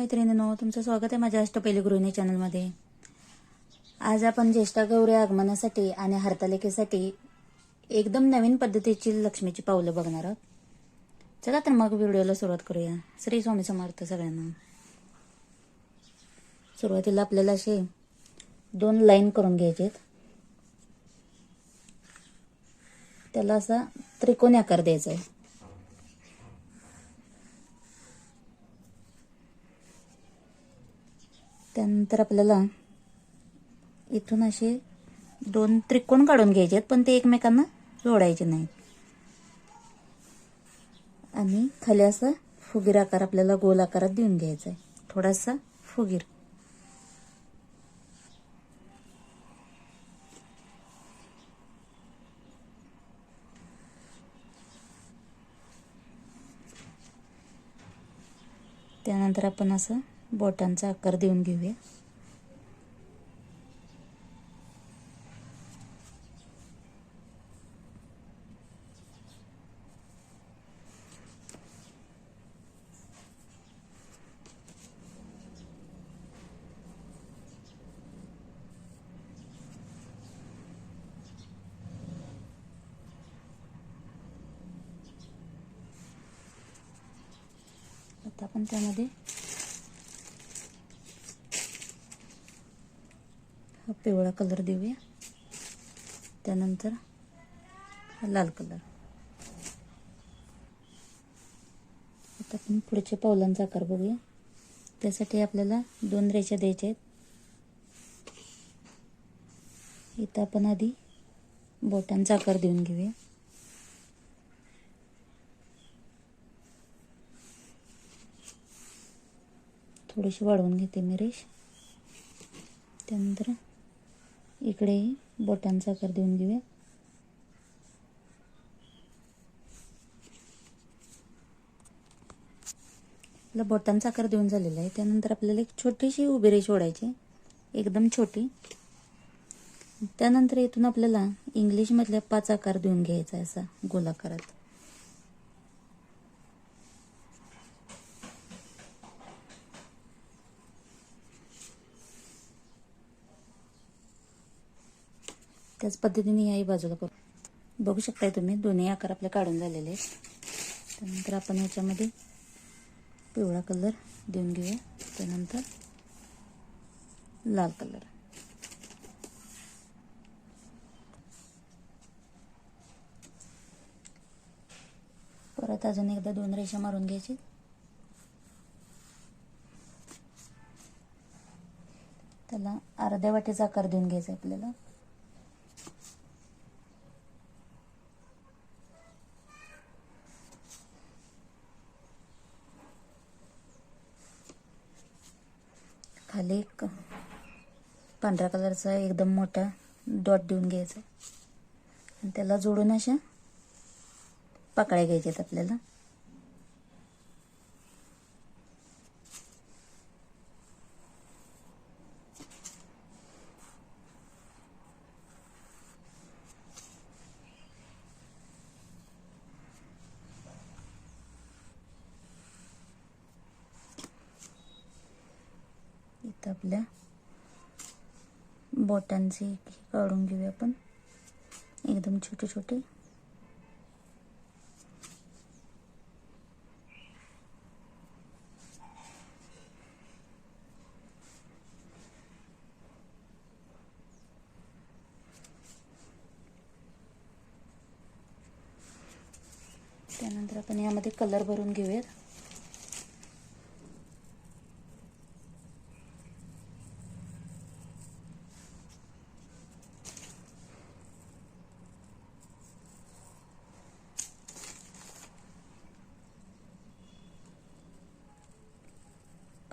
मैत्रिणींनो तुमचं स्वागत आहे माझ्या अष्टपैली गृहिणी चॅनलमध्ये. आज आपण ज्येष्ठा गौरी आगमनासाठी आणि हरतालिकेसाठी एकदम नवीन पद्धतीची लक्ष्मीची पावलं बघणार आहोत. चला तर मग व्हिडिओला सुरुवात करूया. श्री स्वामी समर्थ सगळ्यांना. सुरुवातीला आपल्याला असे दोन लाईन करून घ्यायचे त्याला असा त्रिकोणी आकार द्यायचा आहे. त्यानंतर आपल्याला इथून असे दोन त्रिकोण काढून घ्यायचे आहेत पण ते एकमेकांना जोडायचे नाहीत. आणि खाली असा फुगीर आकार आपल्याला गोल आकारात देऊन घ्यायचा आहे. थोडासा फुगीर. त्यानंतर आपण असं बोटांचा आकार देऊन घेऊया. आता आपण त्यामध्ये हा पिवळा कलर देऊया. त्यानंतर हा लाल कलर. आता आपण पुढच्या पावलांचा आकार बघूया. त्यासाठी आपल्याला दोन रेषा द्यायच्या आहेत. इथं आपण आधी बोटांचा आकार देऊन घेऊया. थोडीशी वाढवून घेते मी रेश. त्यानंतर इकडेही बोटांचा आकार देऊन घेऊया. आपला बोटांचा आकार देऊन झालेला आहे. त्यानंतर आपल्याला एक छोटीशी उभी रेष ओढायची एकदम छोटी. त्यानंतर इथून आपल्याला इंग्लिशमधल्या पाच आकार देऊन घ्यायचा आहे असा गोलाकारात. त्याच पद्धतीने याही बाजूला करू. बघू शकताय तुम्ही दोन्ही आकार आपले काढून झालेले आहेत. त्यानंतर आपण याच्यामध्ये पिवळा कलर देऊन घेऊया. त्यानंतर लाल कलर. परत अजून एकदा दोन रेषा मारून घ्यायची. त्याला अर्ध्या वाटेचा आकार देऊन घ्यायचा आपल्याला. खाली एक पांढऱ्या कलरचा एकदम मोठा डॉट देऊन घ्यायचा. आणि त्याला जोडून अशा पाकळ्या घ्यायच्यात आपल्याला. आपल्या बोटांचे काढून घेऊया आपण. एकदम छोटे छोटे. त्यानंतर आपण यामध्ये कलर भरून घेऊयात.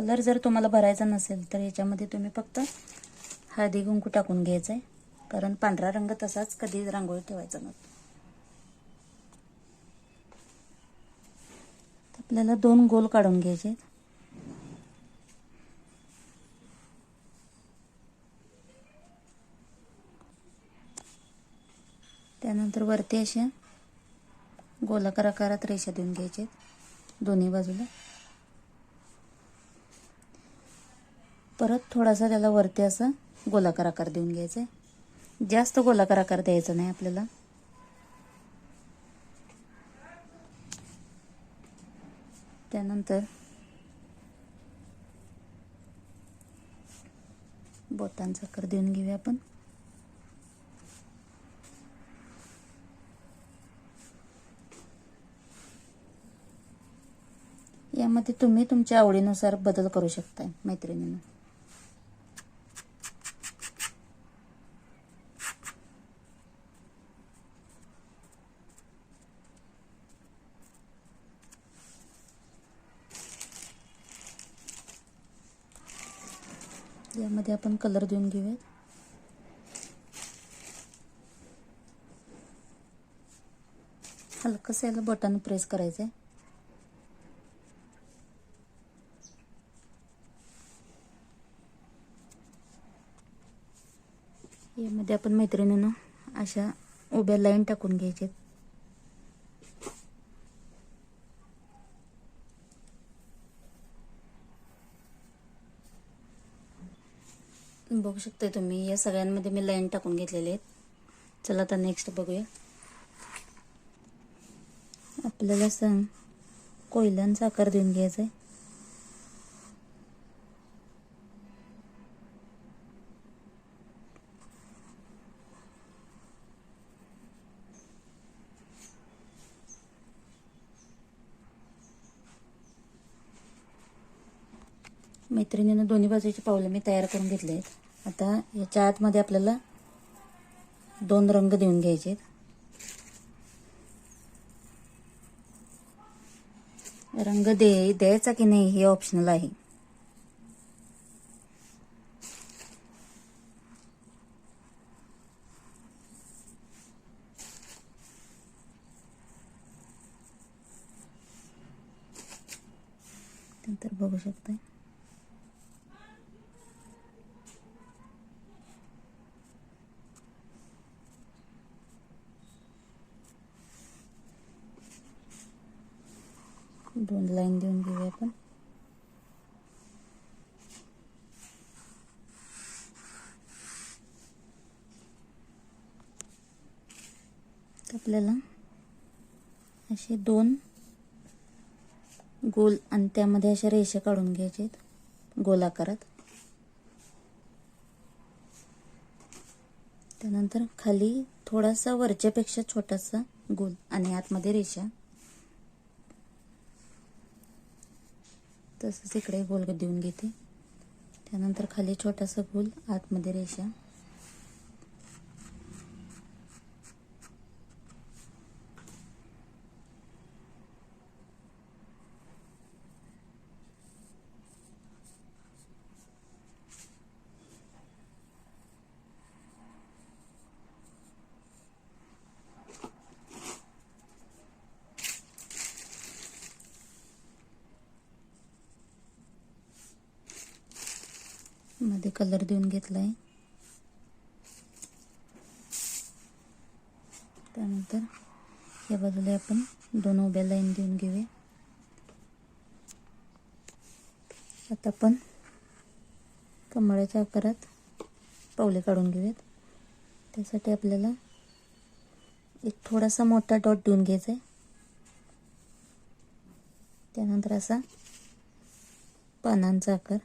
कलर जर तुम्हाला भरायचा नसेल तर याच्यामध्ये तुम्ही फक्त हळदी कुंकू टाकून घ्यायचं आहे कारण पांढरा रंग तसाच कधी रांगोळी ठेवायचा नव्हतं. आपल्याला दोन गोल काढून घ्यायचे. आहेत. त्यानंतर वरती अशा गोलाकार आकारात रेषा देऊन घ्यायचे दोन्ही बाजूला. परत थोडासा त्याला वरती असं गोलाकार आकार देऊन घ्यायचा आहे जास्त गोलाकार आकार द्यायचा नाही आपल्याला. त्यानंतर बोटांचा आकार देऊन घेऊया आपण. यामध्ये तुम्ही तुमच्या आवडीनुसार बदल करू शकताय मैत्रिणींना. यामध्ये आपण कलर देऊन घेऊयात. हलकंसं याला बटन प्रेस करायचं आहे यामध्ये आपण मैत्रिणीनं अशा उभ्या लाईन टाकून घ्यायचे बघू शकता तुम्ही. या सगळ्यांमध्ये मी लाईन टाकून घेतलेले आहेत. चला आता नेक्स्ट बघूया. आपल्याला सांग कोयलांचा आकार देऊन घ्यायचा आहे मैत्रिणीनं दोन्ही बाजूची पावलं मी तयार करून घेतले आहेत आता याच्या आतमध्ये आपल्याला दोन रंग देऊन घ्यायचे रंग दे द्यायचा की नाही हे ऑप्शनल आहे. नंतर बघू शकता दोन लाईन देऊन घेऊया आपण. आपल्याला असे दोन गोल आणि त्यामध्ये अशा रेषा काढून घ्यायचे गोल आकारात त्यानंतर खाली थोडासा वरच्यापेक्षा छोटासा गोल आणि आतमध्ये रेषा. तसंच इकडे गोल देऊन घेते. त्यानंतर खाली छोटासा गोल आतमध्ये रेषा मध्ये कलर देऊन घेतलाय. त्यानंतर या बाजूला आपण दोन उभ्या लाईन देऊन घेऊया. आता आपण कमळाच्या आकारात पावले काढून घेऊयात. त्यासाठी आपल्याला एक थोडासा मोठा डॉट देऊन घ्यायचा आहे त्यानंतर असा पानांचा आकार.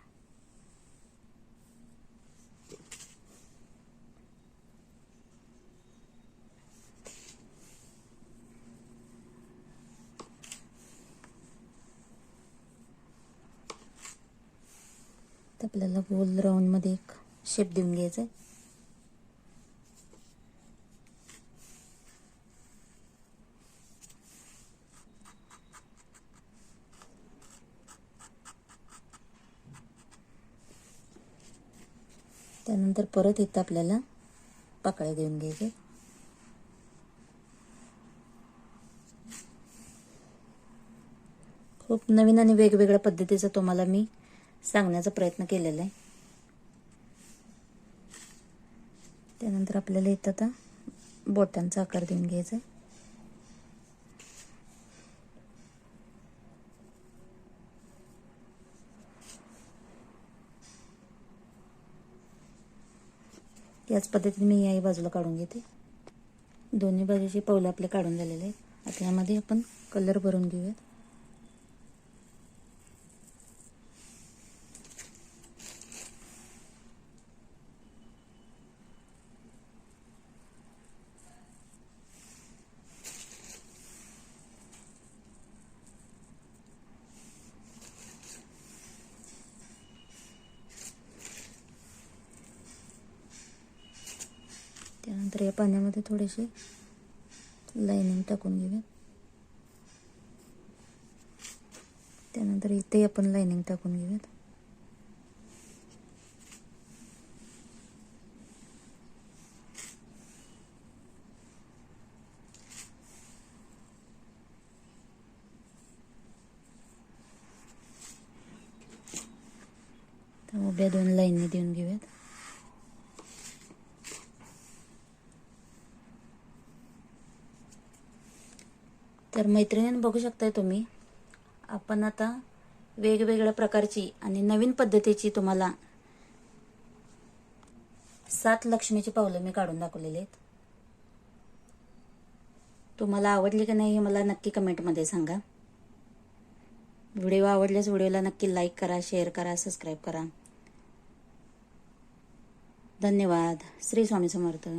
तर आपल्याला गोल राऊंडमध्ये एक शेप देऊन घ्यायचा आहे त्यानंतर परत इथं आपल्याला पाकळ्या देऊन घ्यायचे. खूप नवीन आणि वेगवेगळ्या पद्धतीचं तुम्हाला मी सांगण्याचा प्रयत्न केलेला आहे. त्यानंतर आपल्याला इथं आता बोटांचा आकार देऊन घ्यायचा आहे. याच पद्धतीने मी याही बाजूला काढून घेते. दोन्ही बाजूचे पावलं आपले काढून झालेले आहेत. आता यामध्ये आपण कलर भरून घेऊयात. नंतर या पाण्यामध्ये थोडेसे लाईनिंग टाकून घेऊयात त्यानंतर इथे आपण लाईनिंग टाकून घेऊयात. तर उभ्या दोन लाईनी देऊन घेऊयात. तर मैत्रिणीनं बघू शकताय तुम्ही. आपण आता वेगवेगळ्या प्रकारची आणि नवीन पद्धतीची तुम्हाला सात लक्ष्मीची पावलं मी काढून दाखवलेली आहेत. तुम्हाला आवडली की नाही हे मला नक्की कमेंटमध्ये सांगा. व्हिडिओ आवडल्यास व्हिडिओला नक्की लाईक करा शेअर करा सबस्क्राईब करा. धन्यवाद. श्री स्वामी समर्थ.